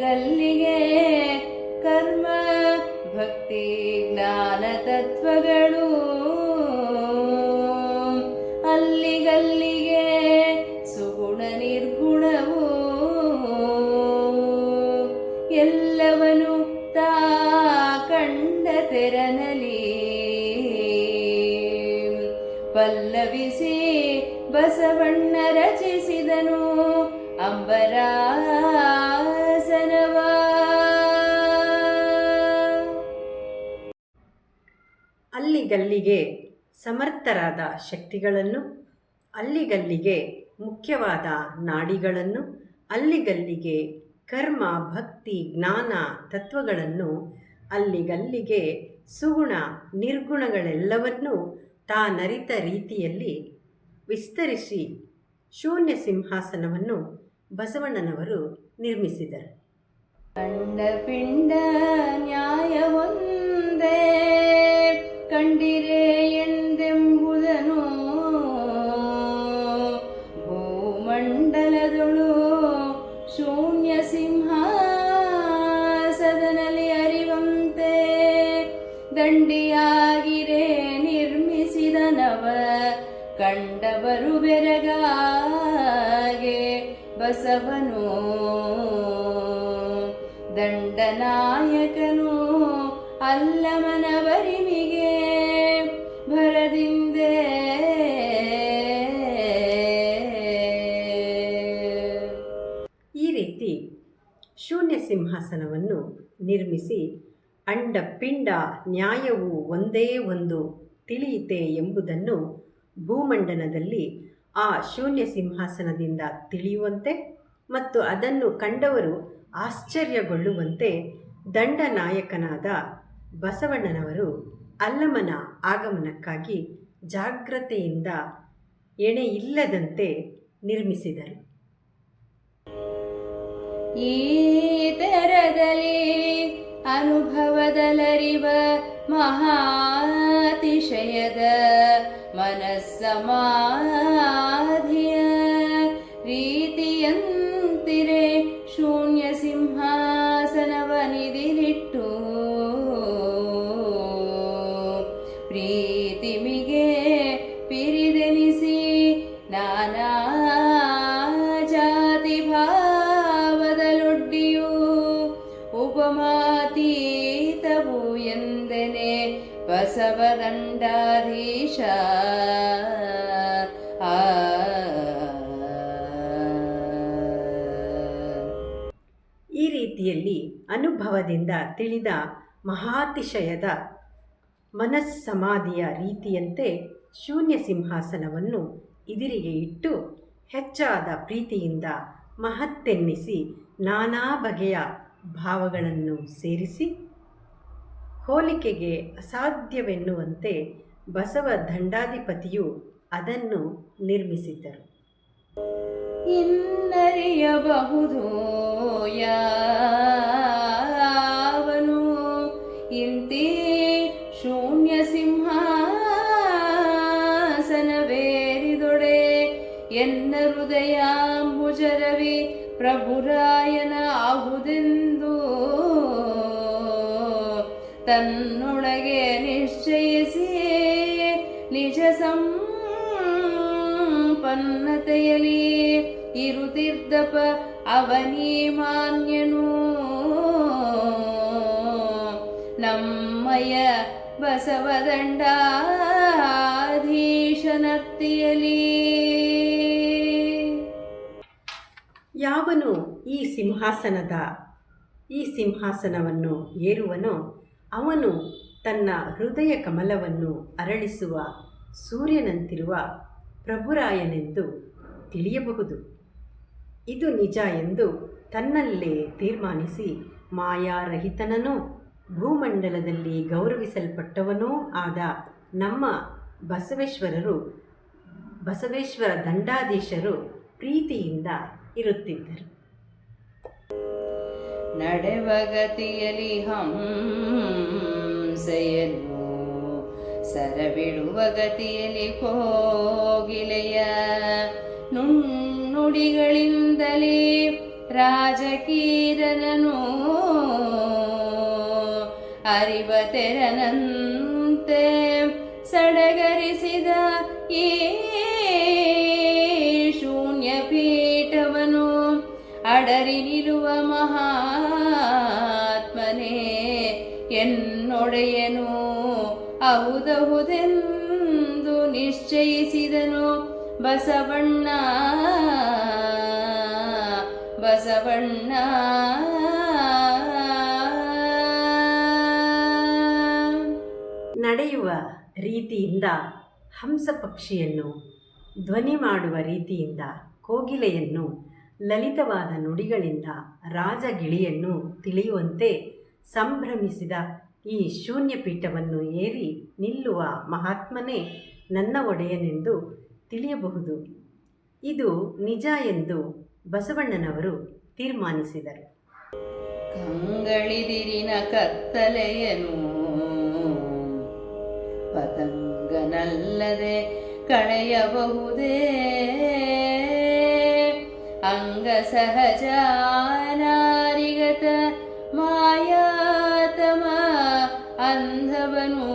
ಗಲ್ಲಿಗೆ ಕರ್ಮ, ಭಕ್ತಿ, ಜ್ಞಾನ ತತ್ವಗಳು. ಅಲ್ಲಿಗಲ್ಲಿಗೆ ಸುಗುಣ ನಿರ್ಗುಣವು. ಎಲ್ಲವನು ತಾ ಕಂಡ ತೆರನಲಿ. ಪಲ್ಲವಿಸಿ ಬಸವಣ್ಣ ರಚಿಸಿದನು ಅಂಬರಾ ಅಲ್ಲಿಗಲ್ಲಿಗೆ ಸಮರ್ಥರಾದ ಶಕ್ತಿಗಳನ್ನು, ಅಲ್ಲಿಗಲ್ಲಿಗೆ ಮುಖ್ಯವಾದ ನಾಡಿಗಳನ್ನು, ಅಲ್ಲಿಗಲ್ಲಿಗೆ ಕರ್ಮ, ಭಕ್ತಿ, ಜ್ಞಾನ ತತ್ವಗಳನ್ನು, ಅಲ್ಲಿಗಲ್ಲಿಗೆ ಸುಗುಣ ನಿರ್ಗುಣಗಳೆಲ್ಲವನ್ನೂ ತಾನರಿತ ರೀತಿಯಲ್ಲಿ ವಿಸ್ತರಿಸಿ ಶೂನ್ಯ ಸಿಂಹಾಸನವನ್ನು ಬಸವಣ್ಣನವರು ನಿರ್ಮಿಸಿದರು. ನ್ಯಾಯವೊಂದೇ ಕಂಡಿರೆ ಎಂದೆಂಬುದನು. ಭೂಮಂಡಲದೊಳು ಶೂನ್ಯ ಸಿಂಹಾಸದನಲ್ಲಿ ಅರಿವಂತೆ ದಂಡಿಯಾಗಿರೆ ನಿರ್ಮಿಸಿದನವ. ಕಂಡವರು ಬೆರಗಾಗೆ ಬಸವನು. ದಂಡನಾಯಕನು ಅಲ್ಲಮನವರಿಮಿಗೆ ಸಿಂಹಾಸನವನ್ನು ನಿರ್ಮಿಸಿ ಅಂಡ ಪಿಂಡ ನ್ಯಾಯವು ಒಂದೇ ಒಂದು ತಿಳಿಯಿತೆ ಎಂಬುದನ್ನು ಭೂಮಂಡಲದಲ್ಲಿ ಆ ಶೂನ್ಯ ಸಿಂಹಾಸನದಿಂದ ತಿಳಿಯುವಂತೆ ಮತ್ತು ಅದನ್ನು ಕಂಡವರು ಆಶ್ಚರ್ಯಗೊಳ್ಳುವಂತೆ ದಂಡನಾಯಕನಾದ ಬಸವಣ್ಣನವರು ಅಲ್ಲಮನ ಆಗಮನಕ್ಕಾಗಿ ಜಾಗ್ರತೆಯಿಂದ ಎಣೆಯಿಲ್ಲದಂತೆ ನಿರ್ಮಿಸಿದರು. ಈ ತೆರದಲ್ಲಿ ಅನುಭವದಲರಿವ ಮಹಾತಿಶಯದ ಮನಸ್ಸಮಾಧಿಯ ರೀತಿಯಲ್ಲಿ ಅನುಭವದಿಂದ ತಿಳಿದ ಮಹಾತಿಶಯದ ಮನಸ್ಸಮಾಧಿಯ ರೀತಿಯಂತೆ ಶೂನ್ಯ ಸಿಂಹಾಸನವನ್ನು ಇದಿರಿಗೆ ಇಟ್ಟು ಹೆಚ್ಚಾದ ಪ್ರೀತಿಯಿಂದ ಮಹತ್ತೆನ್ನಿಸಿ ನಾನಾ ಬಗೆಯ ಭಾವಗಳನ್ನು ಸೇರಿಸಿ ಹೋಲಿಕೆಗೆ ಅಸಾಧ್ಯವೆನ್ನುವಂತೆ ಬಸವ ದಂಡಾಧಿಪತಿಯು ಅದನ್ನು ನಿರ್ಮಿಸಿದ್ದರು. ಇನ್ನರಿಯಬಹುದು ಯಾವನು? ಇಂತಿ ಶೂನ್ಯ ಸಿಂಹಾಸನವೇರಿದೊಡೆ ಎನ್ನ ಹೃದಯಾಂಬುಜರವಿ ಪ್ರಭುರಾಯನ ಆಹುದೆಂದು? ತನ್ನೊಳಗೆ ನಿಶ್ಚಯಿಸಿ ನಿಜ ಸಂಪನ್ನತೆಯಲಿ ಇರುತ್ತಿದ್ದಪ ಅವನೀ ಮಾನ್ಯನು. ನಮ್ಮಯ ಬಸವದಂಡಾಧೀಶನರ್ತಿಯಲಿ ಯಾವನು ಈ ಸಿಂಹಾಸನದ, ಈ ಸಿಂಹಾಸನವನ್ನು ಏರುವನೋ ಅವನು ತನ್ನ ಹೃದಯ ಕಮಲವನ್ನು ಅರಳಿಸುವ ಸೂರ್ಯನಂತಿರುವ ಪ್ರಭುರಾಯನೆಂದು ತಿಳಿಯಬಹುದು. ಇದು ನಿಜ ಎಂದು ತನ್ನಲ್ಲೇ ತೀರ್ಮಾನಿಸಿ ಮಾಯಾರಹಿತನನೂ, ಭೂಮಂಡಲದಲ್ಲಿ ಗೌರವಿಸಲ್ಪಟ್ಟವನೂ ಆದ ನಮ್ಮ ಬಸವೇಶ್ವರರು, ಬಸವೇಶ್ವರ ದಂಡಾಧೀಶರು ಪ್ರೀತಿಯಿಂದ ಇರುತ್ತಿದ್ದರು. ನಡೆವಗತಿಯಲಿ ಹಂಸೆಯನ್ನು ಸರಬಿಡುವ ಗತಿಯಲ್ಲಿ ಕೋಗಿಲೆಯ ನುಣ್ಣುಡಿಗಳಿಂದಲೇ ರಾಜಕೀರನನು ಅರಿವ ತೆರನಂತೆ ಸಡಗರಿಸಿದ ಈ ಶೂನ್ಯ ಪೀಠವನು ಅಡರಿ ನಿಲ್ಲುವ ಮಹಾತ್ಮನೇ ಎನ್ನೊಡೆಯನು. ಹೌದಹುದೆಂದು ನಿಶ್ಚಯಿಸಿದನು ಬಸವಣ್ಣ. ಬಸವಣ್ಣ. ನಡೆಯುವ ರೀತಿಯಿಂದ ಹಂಸ ಪಕ್ಷಿಯನ್ನು ಧ್ವನಿ ಮಾಡುವ ರೀತಿಯಿಂದ ಕೋಗಿಲೆಯನ್ನು, ಲಲಿತವಾದ ನುಡಿಗಳಿಂದ ರಾಜಗಿಳಿಯನ್ನು ತಿಳಿಯುವಂತೆ ಸಂಭ್ರಮಿಸಿದ ಈ ಶೂನ್ಯ ಪೀಠವನ್ನು ಏರಿ ನಿಲ್ಲುವ ಮಹಾತ್ಮನೇ ನನ್ನ ಒಡೆಯನೆಂದು ತಿಳಿಯಬಹುದು. ಇದು ನಿಜ ಎಂದು ಬಸವಣ್ಣನವರು ತೀರ್ಮಾನಿಸಿದರು. ಕಂಗಳಿದಿರಿನ ಕತ್ತಲೆಯನು ಪತಂಗನಲ್ಲದೆ ಕಳೆಯಬಹುದೇ? ಅಂಗ ಸಹಜ ಅಂಧವನು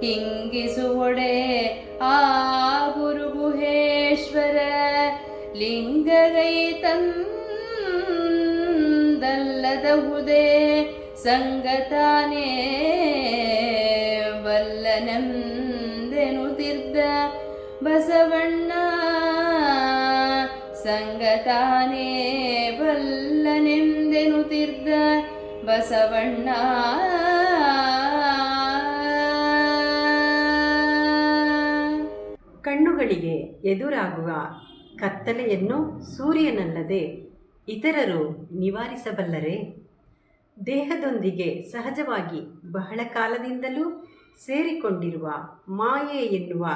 ಹಿಂಗಿಸುವೊಡೆ ಆ ಗುರುಗುಹೇಶ್ವರ ಲಿಂಗಗೈ ತಂದಲ್ಲದಹುದೇ ಸಂಗತಾನೇ ಬಲ್ಲನೆಂದೆನುತಿರ್ದ ಬಸವಣ್ಣ. ಸಂಗತಾನೇ ಬಲ್ಲನೆಂದೆನುತಿರ್ದ ಬಸವಣ್ಣ. ಕಣ್ಣುಗಳಿಗೆ ಎದುರಾಗುವ ಕತ್ತಲೆಯನ್ನು ಸೂರ್ಯನಲ್ಲದೆ ಇತರರು ನಿವಾರಿಸಬಲ್ಲರೆ? ದೇಹದೊಂದಿಗೆ ಸಹಜವಾಗಿ ಬಹಳ ಕಾಲದಿಂದಲೂ ಸೇರಿಕೊಂಡಿರುವ ಮಾಯೆ ಎನ್ನುವ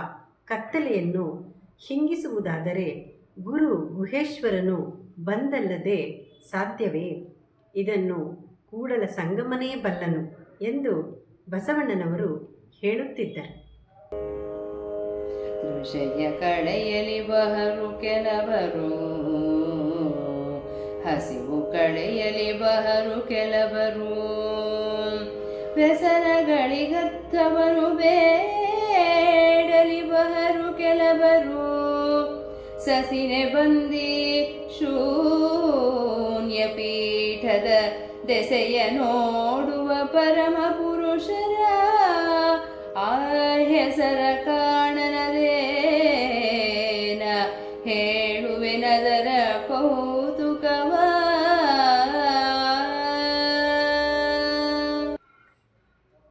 ಕತ್ತಲೆಯನ್ನು ಹಿಂಗಿಸುವುದಾದರೆ ಗುರು ಗುಹೇಶ್ವರನು ಬಂದಲ್ಲದೆ ಸಾಧ್ಯವೇ? ಇದನ್ನು ಕೂಡಲ ಸಂಗಮನೇ ಬಲ್ಲನು ಎಂದು ಬಸವಣ್ಣನವರು ಹೇಳುತ್ತಿದ್ದರು. ಋಷಯ ಕಳೆಯಲಿ ಬಹರು ಕೆಲವರು, ಹಸಿವು ಕಳೆಯಲಿ ಬಹರು ಕೆಲವರು, ವ್ಯಸನಗಳಿಗತ್ತವರು ಬೇಡಲಿ ಬಹರು ಕೆಲವರು, ಸಸಿನೆ ಬಂದಿ ಶೂನ್ಯ ಪೀಠದ ದೆಸೆಯ ನೋಡುವ ಪರಮ ಪುರುಷರ ಆ ಹೆಸರ ಕಾಣನದೇನ ಹೇಳುವೆನದರ ಕೌತುಕವ.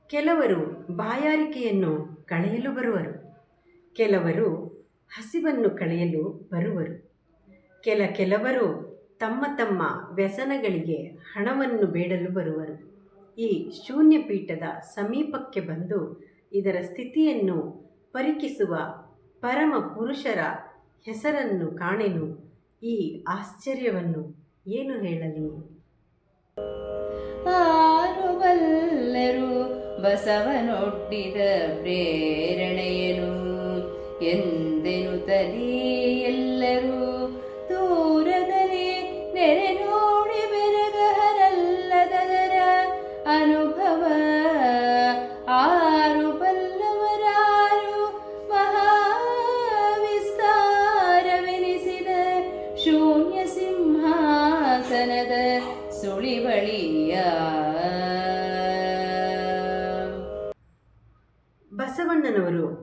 ಕೆಲವರು ಬಾಯಾರಿಕೆಯನ್ನು ಕಳೆಯಲು ಬರುವರು. ಕೆಲವರು ಹಸಿವನ್ನು ಕಳೆಯಲು ಬರುವರು. ಕೆಲ ಕೆಲವರು ತಮ್ಮ ತಮ್ಮ ವ್ಯಸನಗಳಿಗೆ ಹಣವನ್ನು ಬೇಡಲು ಬರುವರು. ಈ ಶೂನ್ಯ ಪೀಠದ ಸಮೀಪಕ್ಕೆ ಬಂದು ಇದರ ಸ್ಥಿತಿಯನ್ನು ಪರಿಕಿಸುವ ಪರಮ ಪುರುಷರ ಹೆಸರನ್ನು ಕಾಣೆನು. ಈ ಆಶ್ಚರ್ಯವನ್ನು ಏನು ಹೇಳಲಿ? ಆರು ಬಲ್ಲರು ಬಸವನೊಡ್ಡಿದ ಪ್ರೇರಣೆಯನು. ಎಂದೆನು ತಲಿ ಎಲ್ಲರೂ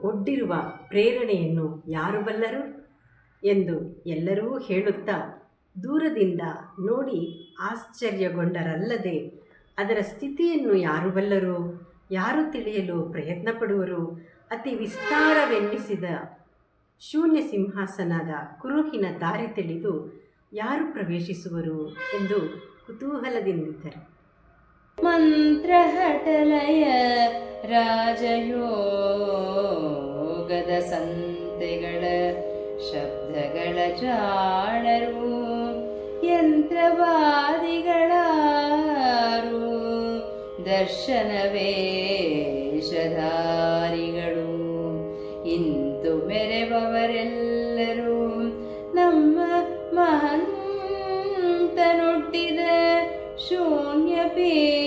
ಒಡ್ಡಿರುವ ಪ್ರೇರಣೆಯನ್ನು ಯಾರು ಬಲ್ಲರು ಎಂದು ಎಲ್ಲರೂ ಹೇಳುತ್ತಾ ದೂರದಿಂದ ನೋಡಿ ಆಶ್ಚರ್ಯಗೊಂಡರಲ್ಲದೆ ಅದರ ಸ್ಥಿತಿಯನ್ನು ಯಾರು ಬಲ್ಲರು ಯಾರು ತಿಳಿಯಲು ಪ್ರಯತ್ನ ಪಡುವರು ಅತಿ ವಿಸ್ತಾರವೆನ್ನಿಸಿದ ಶೂನ್ಯ ಸಿಂಹಾಸನದ ಕುರುಹಿನ ದಾರಿ ತಿಳಿದು ಯಾರು ಪ್ರವೇಶಿಸುವರು ಎಂದು ಕುತೂಹಲದಿಂದಿದ್ದರು. ಮಂತ್ರಹಟಲಯ ರಾಜಯೋಗದ ಸಂತೆಗಳ ಶಬ್ದಗಳ ಜಾಣರು ಯಂತ್ರವಾದಿಗಳಾರು ದರ್ಶನವೇಷಧಾರಿಗಳು ಇಂದು ಮೆರೆಬವರೆಲ್ಲರೂ ನಮ್ಮ ಮಹಂತನೊಡ್ಡಿದ ಶೂನ್ಯ ಪೀಠವ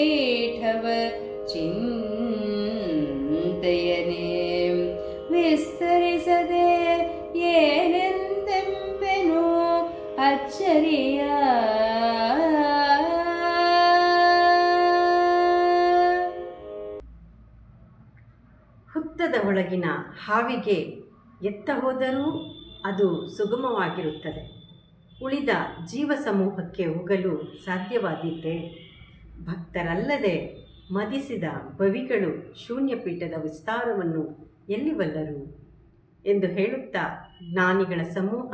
ಹಾವಿಗೆ ಎತ್ತ ಹೋದರೂ ಅದು ಸುಗಮವಾಗಿರುತ್ತದೆ. ಉಳಿದ ಜೀವ ಸಮೂಹಕ್ಕೆ ಹೋಗಲು ಸಾಧ್ಯವಾದೀತೆ. ಭಕ್ತರಲ್ಲದೆ ಮದಿಸಿದ ಬವಿಗಳು ಶೂನ್ಯಪೀಠದ ವಿಸ್ತಾರವನ್ನು ಎಲ್ಲಿವಲ್ಲರು? ಎಂದು ಹೇಳುತ್ತಾ ಜ್ಞಾನಿಗಳ ಸಮೂಹ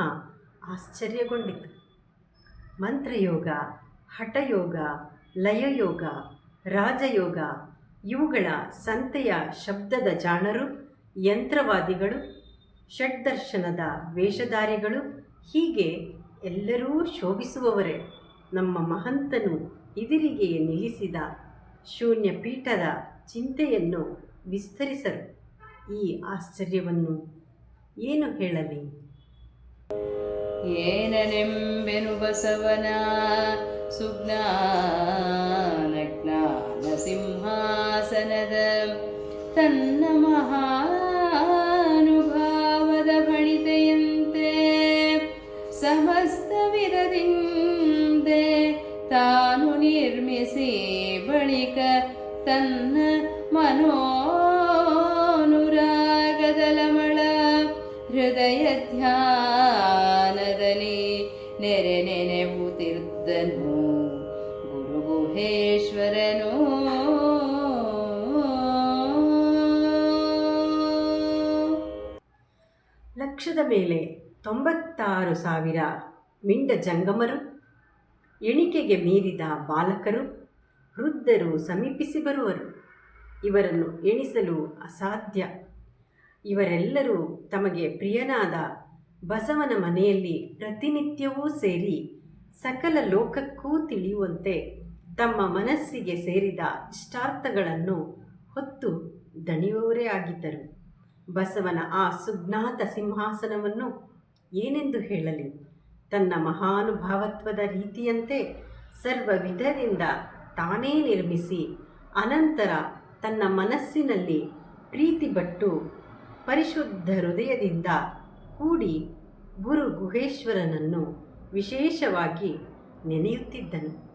ಆಶ್ಚರ್ಯಗೊಂಡಿತು. ಮಂತ್ರಯೋಗ, ಹಠಯೋಗ, ಲಯಯೋಗ, ರಾಜಯೋಗ ಇವುಗಳ ಸಂತೆಯ ಶಬ್ದದ ಜಾಣರು ಯಂತ್ರವಾದಿಗಳು, ಷಡ್ದರ್ಶನದ ವೇಷಧಾರಿಗಳು, ಹೀಗೆ ಎಲ್ಲರೂ ಶೋಭಿಸುವವರೇ. ನಮ್ಮ ಮಹಂತನು ಇದಿರಿಗೆ ನಿಲ್ಲಿಸಿದ ಶೂನ್ಯ ಪೀಠದ ಚಿಂತೆಯನ್ನು ವಿಸ್ತರಿಸರು. ಈ ಆಶ್ಚರ್ಯವನ್ನು ಏನು ಹೇಳಲಿ? ಏನನೆಂಬೆನು ಬಸವನ ಸುಜ್ಞಾನ ಜ್ಞಾನ ಸಿಂಹಾಸನದ ತನ್ನ ಧ್ಯಾನದಲ್ಲಿ ನೆರೆ ನೆನೆವುತ್ತಿದ್ದನು ಗುರು ಗುಹೇಶ್ವರನು ಲಕ್ಷದ ಮೇಲೆ ತೊಂಬತ್ತಾರು ಸಾವಿರ ಮಿಂಡ ಜಂಗಮರು, ಎಣಿಕೆಗೆ ಮೀರಿದ ಬಾಲಕರು, ವೃದ್ಧರು ಸಮೀಪಿಸಿ ಬರುವರು. ಇವರನ್ನು ಎಣಿಸಲು ಅಸಾಧ್ಯ. ಇವರೆಲ್ಲರೂ ತಮಗೆ ಪ್ರಿಯನಾದ ಬಸವನ ಮನೆಯಲ್ಲಿ ಪ್ರತಿನಿತ್ಯವೂ ಸೇರಿ ಸಕಲ ಲೋಕಕ್ಕೂ ತಿಳಿಯುವಂತೆ ತಮ್ಮ ಮನಸ್ಸಿಗೆ ಸೇರಿದ ಇಷ್ಟಾರ್ಥಗಳನ್ನು ಹೊತ್ತು ದಣಿಯುವವರೇ ಆಗಿದ್ದರು. ಬಸವನ ಆ ಸುಜ್ಞಾತ ಸಿಂಹಾಸನವನ್ನು ಏನೆಂದು ಹೇಳಲಿ? ತನ್ನ ಮಹಾನುಭಾವತ್ವದ ರೀತಿಯಂತೆ ಸರ್ವ ವಿಧದಿಂದ ತಾನೇ ನಿರ್ಮಿಸಿ ಅನಂತರ ತನ್ನ ಮನಸ್ಸಿನಲ್ಲಿ ಪ್ರೀತಿಪಟ್ಟು ಪರಿಶುದ್ಧ ಹೃದಯದಿಂದ ಕೂಡಿ ಗುರು ಗುಹೇಶ್ವರನನ್ನು ವಿಶೇಷವಾಗಿ ನೆನೆಯುತ್ತಿದ್ದನು.